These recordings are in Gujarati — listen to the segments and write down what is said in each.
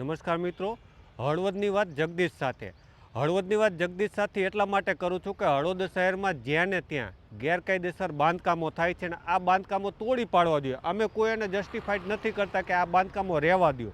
નમસ્કાર મિત્રો, હળવદની વાત જગદીશ સાથે. હળવદની વાત જગદીશ સાથે એટલા માટે કરું છું કે હળવદ શહેરમાં જ્યાં ને ત્યાં ગેરકાયદેસર બાંધકામો થાય છે અને આ બાંધકામો તોડી પાડવા જોઈએ. અમે કોઈ એને જસ્ટિફાઈડ નથી કરતા કે આ બાંધકામો રહેવા દો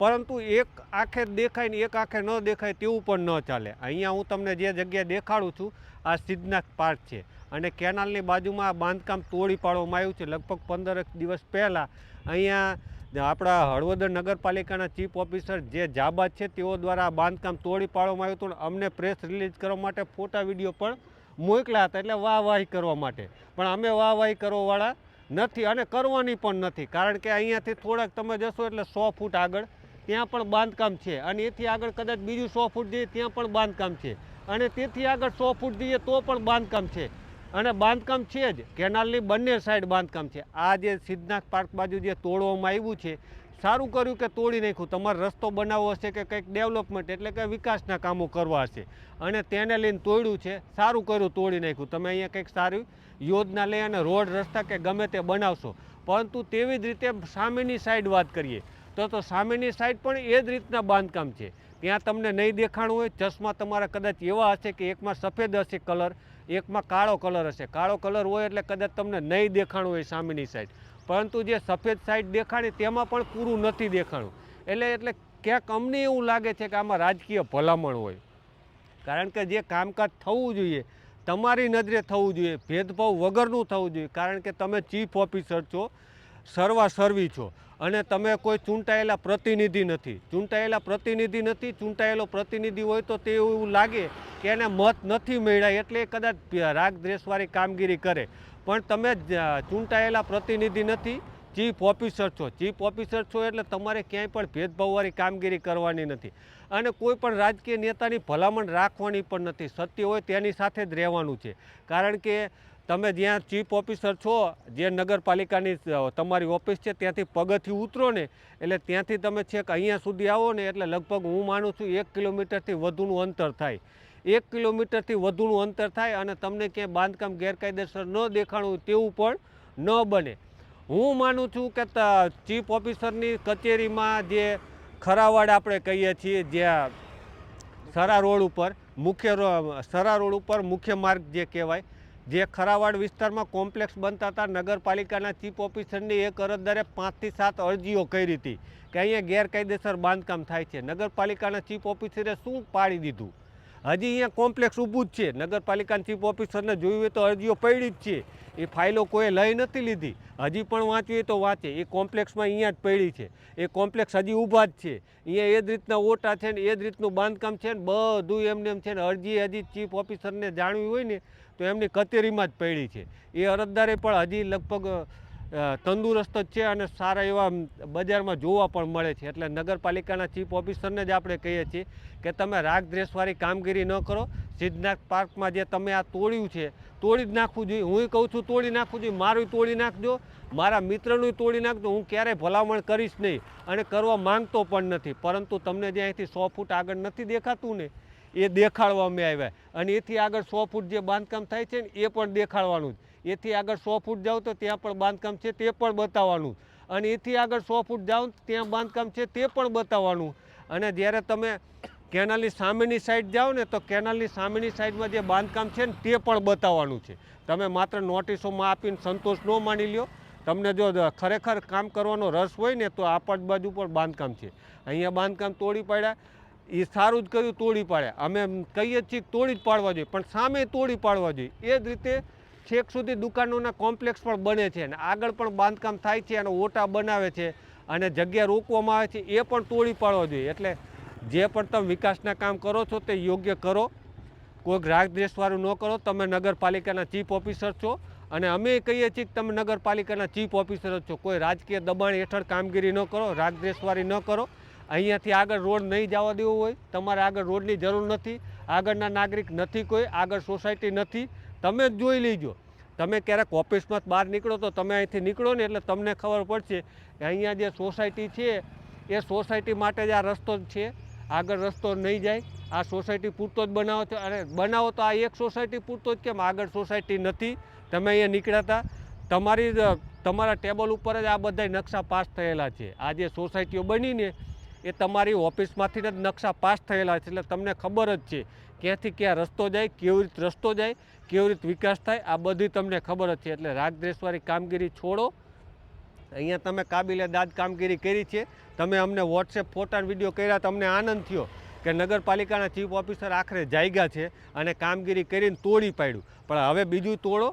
પરંતુ એક આંખે દેખાય ને એક આંખે ન દેખાય તેવું પણ ન ચાલે. અહીંયા હું તમને જે જગ્યાએ દેખાડું છું, આ સિદ્ધનાથ પાર્ક છે. અને કેનાલની બાજુમાં આ બાંધકામ તોડી પાડવામાં આવ્યું છે. લગભગ પંદર દિવસ પહેલાં અહીંયા આપણા હળવદર નગરપાલિકાના ચીફ ઓફિસર જે જાબાદ છે તેઓ દ્વારા આ બાંધકામ તોડી પાડવામાં આવ્યું હતું અમને પ્રેસ રિલીઝ કરવા માટે ફોટા, વીડિયો પણ મોકલ્યા હતા એટલે વાહવાહી કરવા માટે. પણ અમે વાહવાહી કરવાવાળા નથી અને કરવાની પણ નથી. કારણ કે અહીંયાથી થોડાક તમે જશો એટલે સો ફૂટ આગળ ત્યાં પણ બાંધકામ છે અને એથી આગળ કદાચ બીજું સો ફૂટ જઈએ ત્યાં પણ બાંધકામ છે. અને તેથી આગળ સો ફૂટ જઈએ તો પણ બાંધકામ છે. અને બાંધકામ છે જ. કેનાલની બંને સાઈડ બાંધકામ છે. આ જે સિદ્ધનાથ પાર્ક બાજુ જે તોડવામાં આવ્યું છે, સારું કર્યું કે તોડી નાખ્યું? તમારે રસ્તો બનાવવો હશે કે કંઈક ડેવલપમેન્ટ એટલે કે વિકાસના કામો કરવા હશે? અને તેને લઈને તોડ્યું છે, સારું કર્યું તોડી નાખ્યું. તમે અહીંયા કંઈક સારી યોજના લઈ અને રોડ, રસ્તા કે ગમે તે બનાવશો. પરંતુ તેવી જ રીતે સામેની સાઈડ વાત કરીએ, તો તો સામેની સાઈડ પણ એ જ રીતના બાંધકામ છે. ત્યાં તમને નહીં દેખાણું હોય, ચશ્મા તમારા કદાચ એવા હશે કે એકમાં સફેદ હશે કલર એકમાં કાળો કલર હશે. કાળો કલર હોય એટલે કદાચ તમને નહીં દેખાણું હોય સામેની સાઈડ પરંતુ જે સફેદ સાઈડ દેખાણી તેમાં પણ પૂરું નથી દેખાણું. એટલે એટલે ક્યાંક અમને એવું લાગે છે કે આમાં રાજકીય ભલામણ હોય. કારણ કે જે કામકાજ થવું જોઈએ, તમારી નજરે થવું જોઈએ, ભેદભાવ વગરનું થવું જોઈએ. કારણ કે તમે ચીફ ઓફિસર છો સર્વા સર્વી છો. અને તમે કોઈ ચૂંટાયેલા પ્રતિનિધિ નથી. ચૂંટાયેલા પ્રતિનિધિ નથી, ચૂંટાયેલો પ્રતિનિધિ હોય તો તે એવું લાગે કે એને મત નથી મળ્યા એટલે એ કદાચ રાગ દ્વેષવાળી કામગીરી કરે. પણ તમે ચૂંટાયેલા પ્રતિનિધિ નથી, ચીફ ઓફિસર છો. ચીફ ઓફિસર છો એટલે તમારે ક્યાંય પણ ભેદભાવવાળી કામગીરી કરવાની નથી. અને કોઈ પણ રાજકીય નેતાની ભલામણ રાખવાની પણ નથી. સત્ય હોય તેની સાથે જ રહેવાનું છે. કારણ કે તમે જ્યાં ચીફ ઓફિસર છો, જે નગરપાલિકાની તમારી ઓફિસ છે, ત્યાંથી પગથી ઉતરો ને, એટલે ત્યાંથી તમે છેક અહીંયા સુધી આવો ને, એટલે લગભગ હું માનું છું એક કિલોમીટરથી વધુનું અંતર થાય. એક કિલોમીટરથી વધુનું અંતર થાય અને તમને ક્યાંય બાંધકામ ગેરકાયદેસર ન દેખાણું તેવું પણ ન બને. હું માનું છું કે ચીફ ઓફિસરની કચેરીમાં જે ખરાવાડ આપણે કહીએ છીએ, જ્યાં સરા રોડ ઉપર મુખ્ય સરા રોડ ઉપર મુખ્ય માર્ગ જે કહેવાય જે ખરાવાડ વિસ્તારમાં કોમ્પ્લેક્સ બનતા હતા, નગરપાલિકાના ચીફ ઓફિસરની એક અરજદારે પાંચથી સાત અરજીઓ કરી હતી કે અહીંયા ગેરકાયદેસર બાંધકામ થાય છે. નગરપાલિકાના ચીફ ઓફિસરે શું પાડી દીધું? હજી અહીંયા કોમ્પ્લેક્સ ઊભું જ છે. નગરપાલિકાના ચીફ ઓફિસરને જોયું તો અરજીઓ પડી જ છે. એ ફાઇલો કોઈ લઈ નથી લીધી. હજી પણ વાંચવી તો વાંચે. એ કોમ્પ્લેક્સમાં અહીંયા જ પડી છે. એ કોમ્પ્લેક્સ હજી ઊભા જ છે. અહીંયા એ જ રીતના ઓટા છે ને એ જ રીતનું બાંધકામ છે ને બધું એમને એમ છે ને અરજી હજી ચીફ ઓફિસરને જાણવી હોય ને તો એમની કચેરીમાં જ પડી છે. એ અરજદારે પણ હજી લગભગ તંદુરસ્ત જ છે અને સારા એવા બજારમાં જોવા પણ મળે છે. એટલે નગરપાલિકાના ચીફ ઓફિસરને જ આપણે કહીએ છીએ કે તમે રાગ દ્વેષવાળી કામગીરી ન કરો. સિદ્ધનાથ પાર્કમાં જે તમે આ તોડ્યું છે, તોડી જ નાખવું જોઈએ. હું કહું છું તોડી નાખવું જોઈએ. મારું તોડી નાખજો. મારા મિત્રનું તોડી નાખજો. હું ક્યારેય ભલામણ કરીશ નહીં અને કરવા માંગતો પણ નથી. પરંતુ તમને જે અહીંથી સો ફૂટ આગળ નથી દેખાતું ને એ દેખાડવા અમે આવ્યા. અને એથી આગળ સો ફૂટ જે બાંધકામ થાય છે ને, એ પણ દેખાડવાનું જ. એથી આગળ સો ફૂટ જાઓ તો ત્યાં પણ બાંધકામ છે, તે પણ બતાવવાનું અને એથી આગળ સો ફૂટ જાઓ ત્યાં બાંધકામ છે, તે પણ બતાવવાનું અને જ્યારે તમે કેનાલની સામેની સાઈડ જાઓ ને, તો કેનાલની સામેની સાઈડમાં જે બાંધકામ છે ને, તે પણ બતાવવાનું છે. તમે માત્ર નોટિસોમાં આપીને સંતોષ ન માની લ્યો. તમને જો ખરેખર કામ કરવાનો રસ હોય ને, તો આપટ બાજુ પણ બાંધકામ છે. અહીંયા બાંધકામ તોડી પાડ્યા. એ સારું જ કર્યું, તોડી પાડ્યા અમે કહીએ જ છીએ તોડી જ પાડવા જોઈએ, પણ સામે તોડી પાડવા જોઈએ. એ જ રીતે છેક સુધી દુકાનોના કોમ્પ્લેક્સ પણ બને છે અને આગળ પણ બાંધકામ થાય છે અને ઓટા બનાવે છે અને જગ્યા રોકવામાં આવે છે, એ પણ તોડી પાડવા જોઈએ. એટલે જે પણ તમે વિકાસના કામ કરો છો તે યોગ્ય કરો. કોઈક રાગ દ્વેષવાળું ન કરો. તમે નગરપાલિકાના ચીફ ઓફિસર છો અને અમે કહીએ છીએ કે તમે નગરપાલિકાના ચીફ ઓફિસર જ છો. કોઈ રાજકીય દબાણ હેઠળ કામગીરી ન કરો, રાગ દ્વેષવાળી ન કરો. અહીંયાથી આગળ રોડ નહીં જવા દેવો હોય, તમારે આગળ રોડની જરૂર નથી, આગળના નાગરિક નથી કોઈ, આગળ સોસાયટી નથી. તમે જ જોઈ લેજો. તમે ક્યારેક ઓફિસમાં બહાર નીકળો તો તમે અહીંથી નીકળો ને એટલે તમને ખબર પડશે કે અહીંયા જે સોસાયટી છે, એ સોસાયટી માટે જ આ રસ્તો છે. આગળ રસ્તો નહીં જાય, આ સોસાયટી પૂરતો જ બનાવો છો. અને બનાવો તો આ એક સોસાયટી પૂરતો જ કેમ? આગળ સોસાયટી નથી. તમે અહીંયા નીકળ્યા હતા તમારી તમારા ટેબલ ઉપર જ આ બધા નકશા પાસ થયેલા છે. આ જે સોસાયટીઓ બનીને એ તમારી ઓફિસમાંથી જ નકશા પાસ થયેલા છે એટલે તમને ખબર જ છે ક્યાંથી ક્યાં રસ્તો જાય, કેવી રીતે રસ્તો જાય, કેવી રીતે વિકાસ થાય, આ બધી તમને ખબર જ છે. એટલે રાગદ્રેશવાળી કામગીરી છોડો. અહીંયા તમે કાબિલે દાદ કામગીરી કરી છે. તમે અમને વોટ્સએપ ફોટા વીડિયો કર્યા, તમને આનંદ થયો કે નગરપાલિકાના ચીફ ઓફિસર આખરે જાગ્યા છે અને કામગીરી કરીને તોડી પાડ્યું. પણ હવે બીજું તોડો.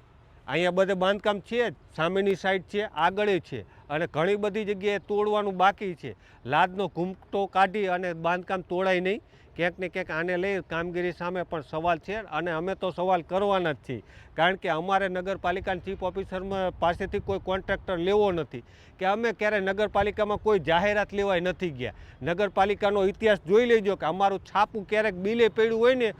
અહીંયા બધે બાંધકામ છે જ, સામેની સાઈડ છે, આગળ છે. અને ઘણી બધી જગ્યાએ તોડવાનું બાકી છે. લાદનો ઘૂમટો કાઢી અને બાંધકામ તોડાય નહીં. ક્યાંક ને ક્યાંક આને લઈ કામગીરી સામે પણ સવાલ છે અને અમે તો સવાલ કરવાના જ છીએ. કારણ કે અમારે નગરપાલિકાના ચીફ ઓફિસરમાં પાસેથી કોઈ કોન્ટ્રાક્ટર લેવો નથી. કે અમે ક્યારેય નગરપાલિકામાં કોઈ જાહેરાત લેવાય નથી ગયા. નગરપાલિકાનો ઇતિહાસ જોઈ લેજો કે અમારું છાપું ક્યારેક બિલે પડ્યું હોય ને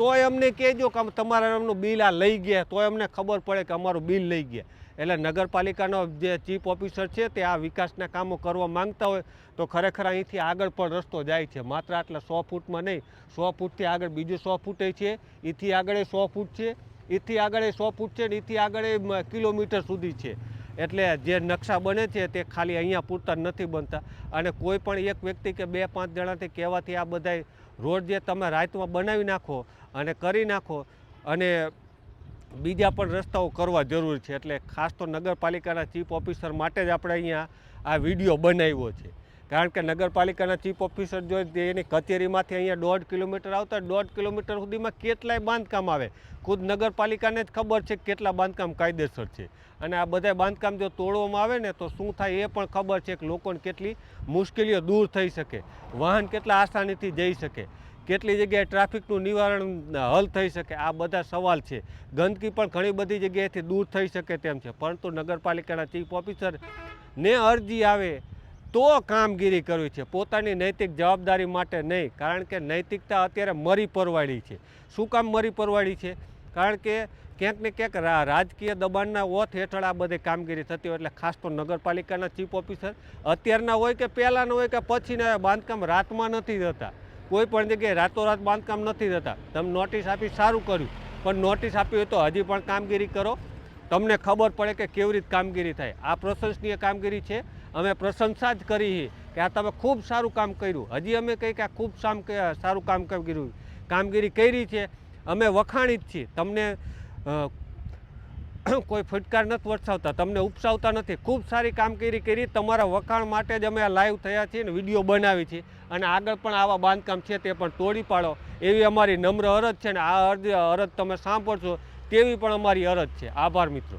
તોય અમને કહેજો કે તમારા નામનું બિલ આ લઈ ગયા, તોય અમને ખબર પડે કે અમારું બિલ લઈ ગયા. એટલે નગરપાલિકાનો જે ચીફ ઓફિસર છે તે આ વિકાસના કામો કરવા માંગતા હોય તો ખરેખર અહીંથી આગળ પણ રસ્તો જાય છે. માત્ર આટલા સો ફૂટમાં નહીં, સો ફૂટથી આગળ બીજું સો ફૂટે છે. એથી આગળ સો ફૂટ છે, એથી આગળ સો ફૂટ છે ને એથી આગળ કિલોમીટર સુધી છે. એટલે જે નકશા બને છે તે ખાલી અહીંયા પૂરતા નથી બનતા. અને કોઈ પણ એક વ્યક્તિ કે બે પાંચ જણાથી કહેવાથી આ બધાય રોડ જે તમે રાતમાં બનાવી નાખો અને કરી નાખો અને બીજા પણ રસ્તાઓ કરવા જરૂરી છે. એટલે ખાસ તો નગરપાલિકાના ચીફ ઓફિસર માટે જ આપણે અહીંયા આ વીડિયો બનાવ્યો છે. કારણ કે નગરપાલિકાના ચીફ ઓફિસર જો એની કચેરીમાંથી અહીંયા દોઢ કિલોમીટર આવતા દોઢ કિલોમીટર સુધીમાં કેટલાય બાંધકામ આવે? ખુદ નગરપાલિકાને જ ખબર છે કેટલા બાંધકામ કાયદેસર છે. અને આ બધા બાંધકામ જો તોડવામાં આવે ને તો શું થાય એ પણ ખબર છે કે લોકોને કેટલી મુશ્કેલીઓ દૂર થઈ શકે. વાહન કેટલા આસાનીથી જઈ શકે. કેટલી જગ્યાએ ટ્રાફિકનું નિવારણ હલ થઈ શકે. આ બધા સવાલ છે. ગંદકી પણ ઘણી બધી જગ્યાએથી દૂર થઈ શકે તેમ છે. પરંતુ નગરપાલિકાના ચીફ ઓફિસર ને અરજી આવે તો કામગીરી કરવી છે. પોતાની નૈતિક જવાબદારી માટે નહીં, કારણ કે નૈતિકતા અત્યારે મરી પરવાળી છે. શું કામ મરી પરવાળી છે? કારણ કે ક્યાંક ને ક્યાંક રાજકીય દબાણના ઓથ હેઠળ આ બધી કામગીરી થતી હોય એટલે ખાસ તો નગરપાલિકાના ચીફ ઓફિસર, અત્યારના હોય કે પહેલાંના હોય કે પછીના બાંધકામ રાતમાં નથી થતા. કોઈ પણ જગ્યાએ રાતોરાત બાંધકામ નથી થતા. તમે નોટિસ આપી સારું કર્યું. પણ નોટિસ આપી હોય તો હજી પણ કામગીરી કરો. તમને ખબર પડે કે કેવી રીતે કામગીરી થાય. આ પ્રશંસનીય કામગીરી છે. અમે પ્રશંસા જ કરી કે આ તમે ખૂબ સારું કામ કર્યું. હજી અમે કહી કે આ ખૂબ સારું કામ કર્યું. કામગીરી કરી છે. અમે વખાણી જ છીએ. તમને કોઈ ફટકાર નથી વરસાવતા. તમને ઉપસાવતા નથી. ખૂબ સારી કામગીરી કરી. તમારા વખાણ માટે જ અમે આ લાઈવ થયા છીએ અને વીડિયો બનાવી છે અને આગળ પણ આવા બાંધકામ છે તે પણ તોડી પાડો. એવી અમારી નમ્ર અરજ છે ને આ અરજ અરજ તમે સાંભળશો તેવી પણ અમારી અરજ છે. આભાર મિત્રો.